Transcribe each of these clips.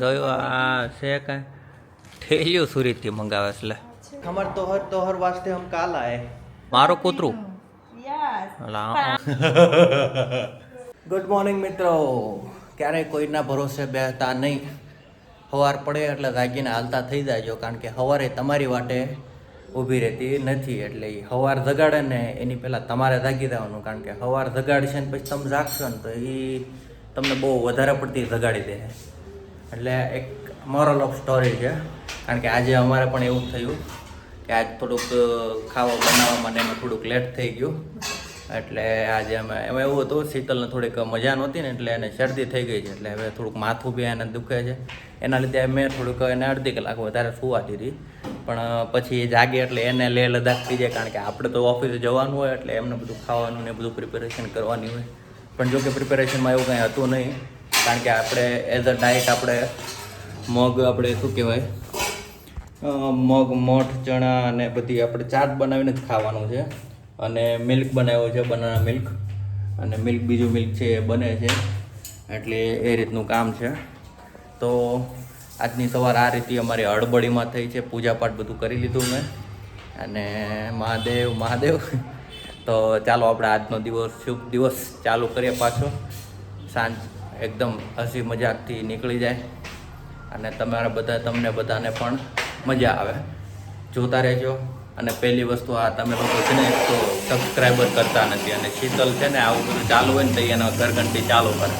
જોયું આ છે કાંઈ? થેલિયું સુરતથી મંગાવે એટલે લે. ખમર તોહર તોહર વાસ્તે હમ કાલ આए મારો કૂતરું? ગુડ મોર્નિંગ મિત્રો. ક્યારેય કોઈના ભરોસે બેહતા નહીં. સવાર પડે એટલે જાગીને હાલતા થઈ જાયજો કારણ કે સવારે તમારી વાટે ઊભી રહેતી નથી. એટલે એ સવાર જગાડે ને એની પહેલાં તમારે જાગી દેવાનું કારણ કે સવાર જગાડશે ને પછી તમે જાગશો ને તો એ તમને બહુ વધારે પડતી જગાડી દે. એટલે એક મોરલ ઓફ સ્ટોરી છે. કારણ કે આજે અમારે પણ એવું થયું કે આજ થોડુંક ખાવા બનાવવામાં એમાં થોડુંક લેટ થઈ ગયું. એટલે આજે અમે, એમાં એવું હતું, શીતલને થોડીક મજા નહોતી ને એટલે એને શરદી થઈ ગઈ છે. એટલે હવે થોડુંક માથું બી એને દુખે છે. એના લીધે મેં થોડુંક એને અડધી કલાક વધારે સુવા દીધી. પણ પછી એ જાગે એટલે એને લે લદાખ થઈ જાય. કારણ કે આપણે તો ઓફિસે જવાનું હોય એટલે એમને બધું ખાવાનું ને બધું પ્રિપેરેશન કરવાની હોય. પણ જો કે પ્રિપેરેશનમાં એવું કંઈ હતું નહીં. કારણ કે આપણે એઝ અ ડાયટ આપણે મગ આપણે શું કહેવાય? મગ, મઠ, ચણા અને બધી આપણે ચાટ બનાવીને જ ખાવાનું છે. અને મિલ્ક બનાવ્યો છે બનાના મિલ્ક અને મિલ્ક બીજું મિલ્ક છે એ બને છે. એટલે એ રીતનું કામ છે. તો આજની સવાર આ રીતે અમારી હળબળીમાં થઈ છે. પૂજાપાઠ બધું કરી લીધું મેં. અને મહાદેવ મહાદેવ. તો ચાલો આપણે આજનો દિવસ, શુભ દિવસ ચાલુ કરીએ પાછો. સાંજ. એકદમ હસી મજાકથી નીકળી જાય અને તમારા બધા તમને બધાને પણ મજા આવે. જોતા રહેજો અને પહેલી વસ્તુ આ તમે લોકો છે ને તો સબસ્ક્રાઈબર કરતા નથી અને શીતલ છે ને આવું બધું ચાલુ હોય ને તો એનો ઘરઘંટી ચાલુ કરે.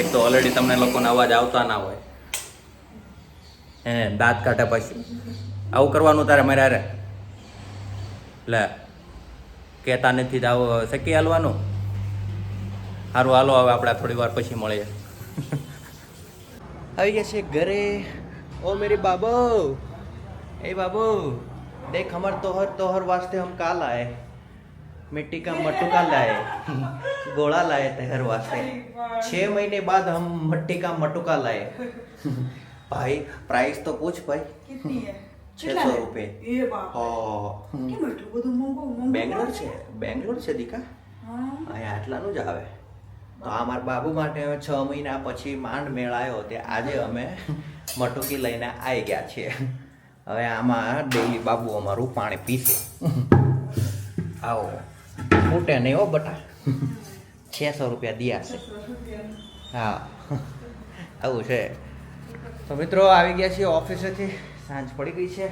એક તો ઓલરેડી તમને લોકોને અવાજ આવતા ના હોય. હે, દાંત કાઢે પછી. આવું કરવાનું તારે મારે અરે લે, કહેતા નથી તો આવું શકી હાલવાનું? સારું હાલો હવે આપણે થોડી વાર પછી મળીએ. આવી ગયા છે ઘરે. ઓ મેરી બાબો. એ બાબો દેખ હમર તોહર તોહર વાસ્તે હમ કા લાએ मिट्टी का મટુકા લાયે? ગોળા लाए तहर वास्ते छः महीने बाद हम मिट्टी का मटुका लाए भाई प्राइस तो पूछ भाई कितनी है બેંગ્લોર છે બેંગ્લોર છે દીકા? અહીંયા આટલાનું જ આવે. તો આ મારા બાબુ માટે છ મહિના પછી માંડ મેળાયો તે આજે અમે મટુકી લઈને આવી ગયા છીએ. હવે આમાં ડેલી બાબુ અમારું પાણી પીશે. આવો. ફૂટે નહીં હો બટા. છસો રૂપિયા દિયા છે. હા. આવું છે. તો મિત્રો આવી ગયા છીએ ઓફિસેથી. સાંજ પડી ગઈ છે.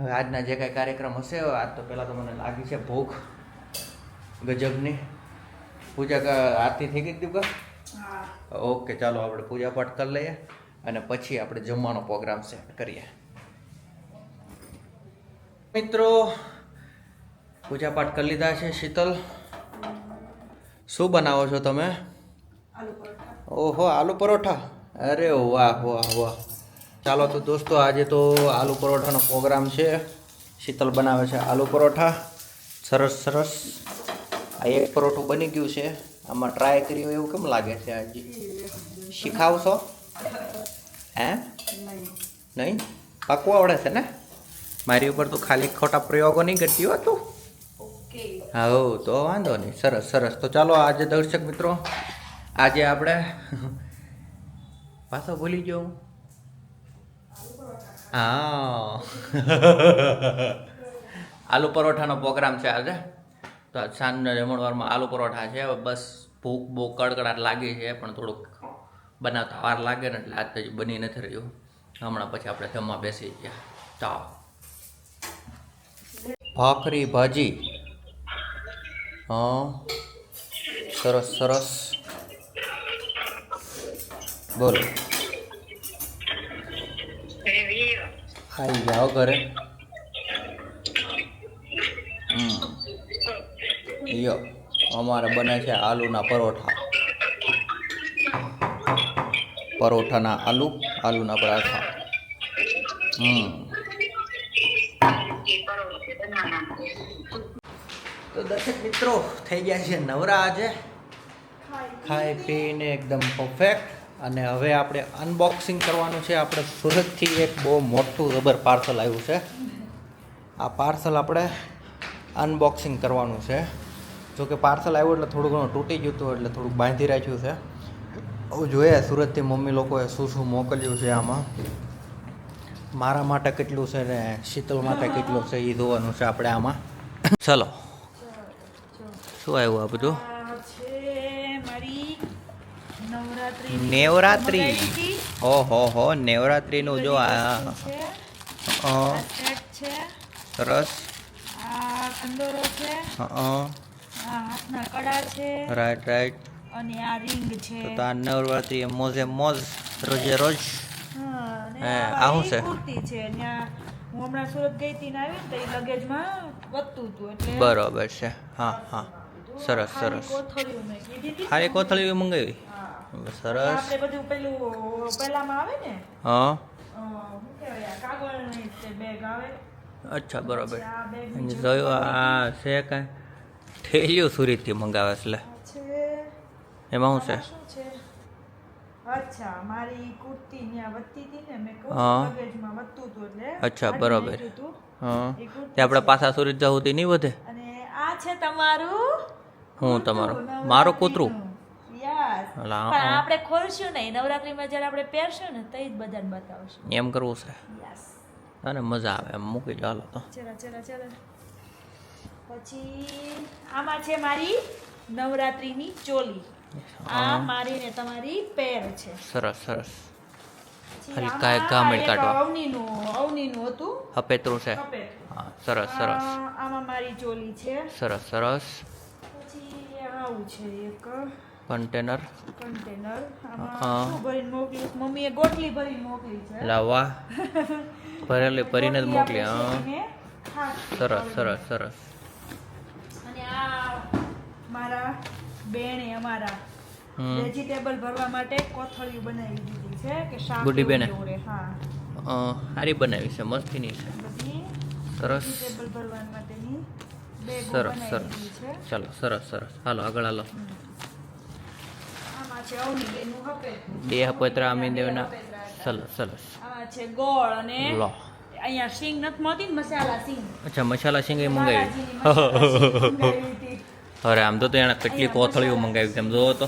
હવે આજના જે કાંઈ કાર્યક્રમ હશે, આજ તો પહેલાં તો મને લાગી છે ભૂખ ગજબની. પૂજા આરતી થઈ ગઈ દીપકા? ઓકે ચાલો આપણે પૂજા પાઠ કરી લઈએ અને પછી આપણે જમવાનો પ્રોગ્રામ સેટ કરીએ. મિત્રો પૂજા પાઠ કરી લીધા છે શીતલ. શું બનાવો છો તમે? ઓહો આલુ પરોઠા. અરે વાહ વાહ વાહ. ચાલો તો દોસ્તો આજે તો આલુ પરોઠાનો પ્રોગ્રામ છે. શીતલ બનાવે છે આલુ પરોઠા. સરસ સરસ. આ એક પરોઠું બની ગયું છે. આમાં ટ્રાય કર્યું એવું કેમ લાગે છે આજી? શીખાવશો? હે? નહીં? નહીં પાકું આવડે છે ને? મારી ઉપર તો ખાલી ખોટા પ્રયોગો નહીં કરતી હો તું. હા તો વાંધો નહીં. સરસ સરસ. તો ચાલો આજે દર્શક મિત્રો આજે આપણે પાછો ભૂલી ગયો હા. આલુ પરોઠાનો પ્રોગ્રામ છે આજે. તો સાંજના જમણવારમાં આલુ પરોઠા છે. હવે બસ ભૂખ બહુ કડકડાટ લાગી છે પણ થોડુંક બનાવતા વાર લાગે ને એટલે આજ હજી બની નથી રહ્યું. હમણાં પછી આપણે જમવા બેસી ગયા. ચાલો. ભાખરી ભાજી. હા. સરસ સરસ. બોલો. આવી જાઓ ઘરે. યો અમારે બને છે આલુના પરોઠા. પરોઠાના આલુ, આલુના પરાઠા. હમ. તો દર્શક મિત્રો, થઈ ગયા છે નવરા આજે. ખાઈ પીને એકદમ પરફેક્ટ અને હવે આપણે અનબોક્સિંગ કરવાનું છે. આપણે સુરતથી એક બહુ મોટું રબર પાર્સલ આવ્યું છે. આ પાર્સલ આપણે અનબોક્સિંગ કરવાનું છે. જો કે પાર્સલ આવ્યું એટલે થોડું ઘણું તૂટી ગયું હતું એટલે થોડુંક બાંધી રાખ્યું છે. હવે જોઈએ સુરતથી મમ્મી લોકોએ શું શું મોકલ્યું છે આમાં. મારા માટે કેટલું છે ને શીતલ માટે કેટલું છે એ જોવાનું છે આપણે આમાં. ચલો. શું આવ્યું આ બધું? નેવરાત્રી. ઓહો હો નેવરાત્રીનું જો આ સરસ છે. હાથના કડા છે. રાઈટ રાઈટ અને આ રિંગ છે. તો આ નવરાત્રી મોજે મોજ રોજે રોજ. હા, અને હે, આ આ શું છે? કુર્તી છે. ને હું હમણાં સુરત ગઈ હતી ને આવી તો એ લગેજમાં વધતું હતું એટલે બરોબર છે. હા હા. સરસ સરસ. ખાલી કોથળી મંગાવી? સરસ. આપણે બધું પેલું પહેલામાં આવે ને? હા. બેગ આવે. અચ્છા બરોબર. જોયું આ છે કાંઈ? ઠેલિયું સુરતથી મંગાવે છે લે. છે. એમાં શું છે? અચ્છા મારી કુર્તી ત્યાં વધતી હતી ને મેં કહું હા. લગેજમાં વધતું હતું એટલે. અચ્છા, બરોબર. હા. તે આપણે પાછા સુરત જવું તે નહીં વધે? અને આ છે તમારું? હું તમારું? મારું કૂતરું? પણ. આપણે ખોલશું નહીં. નવરાત્રીમાં જ્યારે આપણે પહેરશું ને તો જ બધાને બતાવશું. એમ કરવું છે? અને મજા આવે એમ મૂકી લો તો. ચલો ચલો ચલો. પછી આમાં છે મારી નવરાત્રીની ચોલી. આ. મારી ને તમારી પેર છે. સરસ સરસ. ગામડ કાઢવા. અવનીનું અવનીનું હતું. હપેતરું છે. હા સરસ સરસ. આમાં મારી ચોલી છે. સરસ સરસ. પછી આવું છે એક કન્ટેનર. કન્ટેનર. આમાં ભરીને મોકલી? મમ્મીએ ગોટલી ભરીને મોકલી છે. લાવવા. ભરેલી ભરીને જ મોકલી હા. સરસ સરસ સરસ. મારા બેને અમારા વેજીટેબલ ભરવા માટે કોથળીઓ બનાવી દીધી છે કે શાક ગુડી બેને? હા. હારી બનાવી છે મસ્તીની છે. સરસ. વેજીટેબલ ભરવા માટેની સરસ સરસ. ચાલો સરસ સરસ. હાલો આગળ હાલો. બે હપોતરા અમીન દેવના. સરસ સરસ. છે ગોળ અને અહીંયા સિંગ નથી મળતી ને મસાલા સિંગ અચ્છા મસાલા સિંગ એ મંગાવી. અરે આમ તો એણે કેટલી કોથળીઓ મંગાવી તેમ જોવો તો.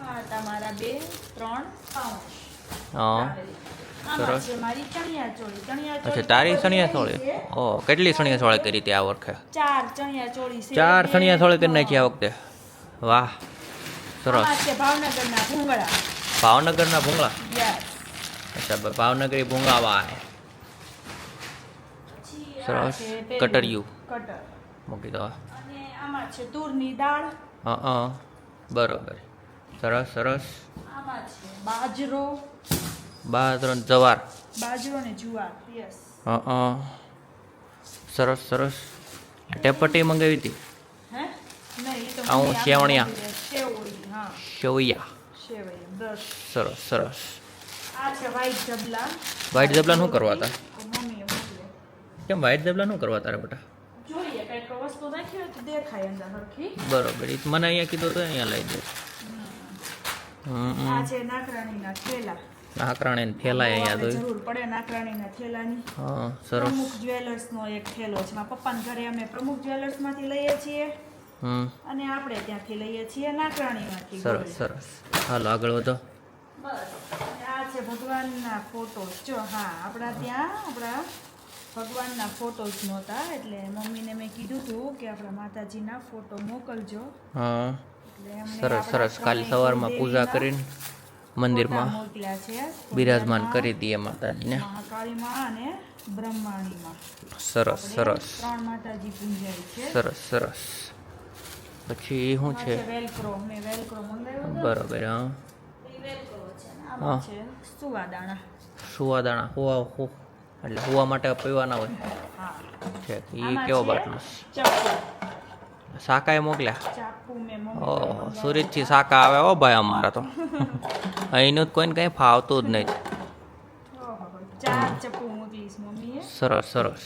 હા તમારા બે ત્રણ હા. સરસ. ચણિયા ચોળી અચ્છા તારી સણિયા આવી ઓ કેટલી સણિયા સોળી કરી હતી આ વખતે? ચાર ચણિયા ચોળી છે. ચાર સણિયા સોળી કરી નાખી આ વખતે? વાહ સરસ. ભાવનગરના ભૂંગળા. ભાવનગરના ભૂંગળા? અચ્છા ભાવનગરી ભૂંગળા આ સરસ. કટરિયું. કટર. મૂકી દો. અને આમાં છે તુરની દાળ. હા હા. બરોબર. સરસ સરસ. આમાં છે બાજરો. બાજરો જવાર. બાજરો ને જુવાર. યસ. હા હા. સરસ સરસ. ટેપટી મંગાવી હતી? હે? નહીં તો હું. મમ્મી સેવણિયા. સેવૈયા સરસ સરસ. આ છે વ્હાઈટ જબલા. વ્હાઈટ જબલા શું કરવા હતા? કેમ વ્હાઈટ જબલા શું કરવા તારા બેટા? બરોબર એ મને અહીંયા કીધું તો અહીંયા લઈ દે. છે નાકરાણીના થેલા. અહીંયા તો. જરૂર પડે નાકરાણીના થેલાની. હા સરસ. પ્રમુખ જ્વેલર્સનો એક થેલો છે. મારા પપ્પાના ઘરે અમે પ્રમુખ જ્વેલર્સમાંથી લઈએ છીએ. અને આપણે ત્યાંથી લઈએ છીએ નાકરાણીમાંથી સરસ સરસ. હાલો આગળ વધો. બસ. આ છે ભગવાનના ફોટો. જો હા આપણા ત્યાં આપણા ભગવાનના ફોટોસ નહોતા એટલે મમ્મીને મેં કીધું હતું કે આપણા માતાજીના ફોટો મોકલજો. હા. એટલે સરસ સરસ. કાલે સવારમાં પૂજા કરીને મંદિરમાં મોકલ્યા છે બિરાજમાન કરી દઈએ માતાજીને. મહાકાળીમાં અને બ્રહ્માણીમાં. સરસ સરસ. ત્રણ માતાજી પૂંજાય છે. સરસ સરસ. પછી શું છે? વેલક્રો. મેં વેલક્રો મંગાવ્યો બરાબર હા. વેલક્રો છે છે સુવાદાણા. સુવાદાણા. હુવા હુ એટલે હોવા માટે પીવાના હોય. છે એ કેવો બાટલો? શાકાએ મોકલ્યા? ઓહો સાકા સુરતથી શાકા આવે હો ભાઈ અમારા તો. અહીંનું જ કોઈને કંઈ ફાવતું જ નહીં. સરસ સરસ.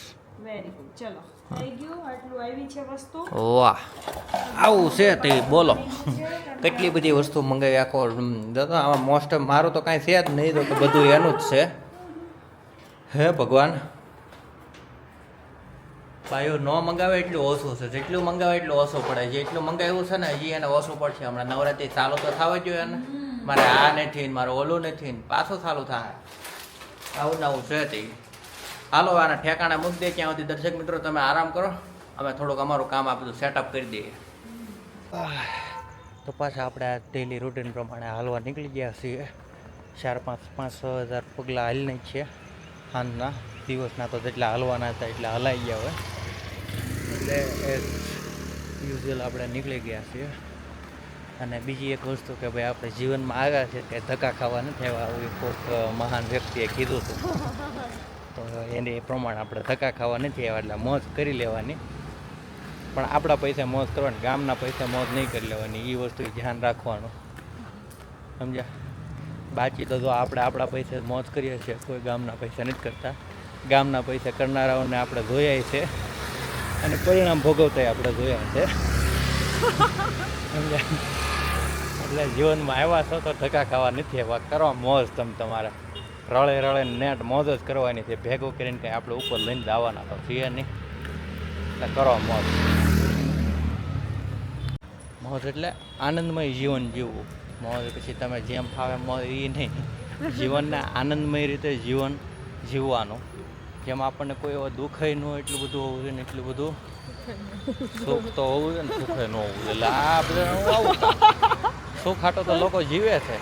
વાહ. આવું છે તે બોલો. કેટલી બધી વસ્તુ મંગાવી આખો હમ, આમાં મોસ્ટ મારું તો કાંઈ છે જ નહીં તો બધું એનું જ છે. હે ભગવાન. ભાઈઓ ન મંગાવે એટલું ઓછું છે. જેટલું મંગાવે એટલું ઓછું પડે જેટલું મંગાવ્યું છે ને હજી એને ઓછું પડશે. હમણાં નવરાત્રી ચાલુ તો થવા જોઈએ ને. મારે આ નથી ને મારે ઓલું નથી ને. પાછું ચાલુ થાય. આવું ને આવું છે તે. હાલો આના ઠેકાણા મૂકી દે. ત્યાં સુધી દર્શક મિત્રો તમે આરામ કરો. અમે થોડુંક અમારું કામ આ બધું સેટઅપ કરી દઈએ. તો પાછા આપણે આ ડેલી રૂટીન પ્રમાણે હાલવા નીકળી ગયા છીએ. ચાર પાંચ પાંચ છ હજાર પગલાં હાલીને જ છે સાંજના દિવસના તો જેટલા હલવાના હતા એટલા હલાઈ ગયા હોય. એટલે એ યુઝ્યુઅલ આપણે નીકળી ગયા છીએ. અને બીજી એક વસ્તુ કે ભાઈ આપણે જીવનમાં આવ્યા છે કે ધક્કા ખાવા નથી એવું કોઈક મહાન વ્યક્તિએ કીધું હતું. તો એને એ પ્રમાણે આપણે ધક્કા ખાવા નથી આવ્યા એટલે મોજ કરી લેવાની. પણ આપણા પૈસા મોજ કરવાની, ગામના પૈસા મોજ નહીં કરી લેવાની એ વસ્તુ ધ્યાન રાખવાનું. સમજ્યા? બાકી તો જો આપણે આપણા પૈસા મોજ કરીએ છીએ, કોઈ ગામના પૈસા નથી કરતા. ગામના પૈસા કરનારાઓને આપણે જોયા છે અને પરિણામ ભોગવતા આપણે જોયા છે. એટલે જીવનમાં આવ્યા છો તો ધક્કા ખાવા નથી આવ્યા. કરવા મોજ તમે તમારે. રળે રળે નેટ મોજ જ કરવાની છે. ભેગું કરીને કંઈ આપણે ઉપર લઈને દાવાના તો છીએ નહીં. એટલે કરો મોજ. મોજ એટલે આનંદમય જીવન જીવવું. મોજ પછી તમે જેમ ફાવે મોજ એ નહીં. જીવનને આનંદમય રીતે જીવન જીવવાનું. જેમ આપણને કોઈ એવો દુઃખ ન એટલું બધું હોવું જોઈએ ને એટલું બધું સુખ તો હોવું જોઈએ ને સુખ ન હોવું એટલે આ બધા હું આવું સુખ આટો તો લોકો જીવે છે.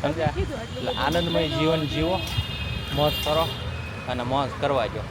સમજ્યા? એટલે આનંદમય જીવન જીવો મોજ કરો અને મોજ કરવા જો